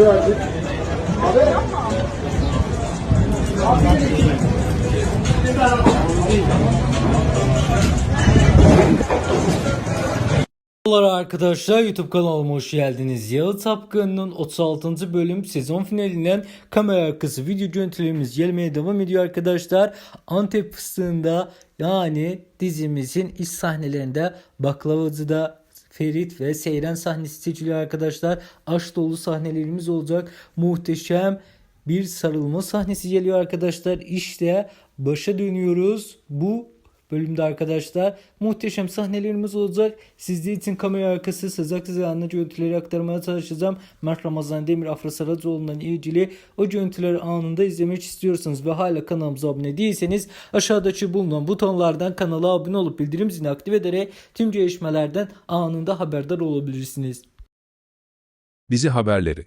Merhabalar arkadaşlar YouTube kanalıma hoş geldiniz. Yalı Tapkanı'nın 36. bölüm sezon finalinden kamera arkası video görüntülerimiz gelmeye devam ediyor arkadaşlar. Antep fıstığında yani dizimizin iç sahnelerinde baklavacıda Ferit ve Seyren sahnesi seçiliyor arkadaşlar. Aşk dolu sahnelerimiz olacak. Muhteşem bir sarılma sahnesi geliyor arkadaşlar. İşte başa dönüyoruz. Bu bölümde arkadaşlar muhteşem sahnelerimiz olacak. Sizler için kamera arkası sızak sızak görüntüleri aktarmaya çalışacağım. Mert Ramazan Demir Afra Saracoğlu'ndan ilgili o görüntüleri anında izlemek istiyorsanız ve hala kanalımıza abone değilseniz aşağıdaki bulunan butonlardan kanala abone olup bildirim zilini aktif ederek tüm gelişmelerden anında haberdar olabilirsiniz. Dizi haberleri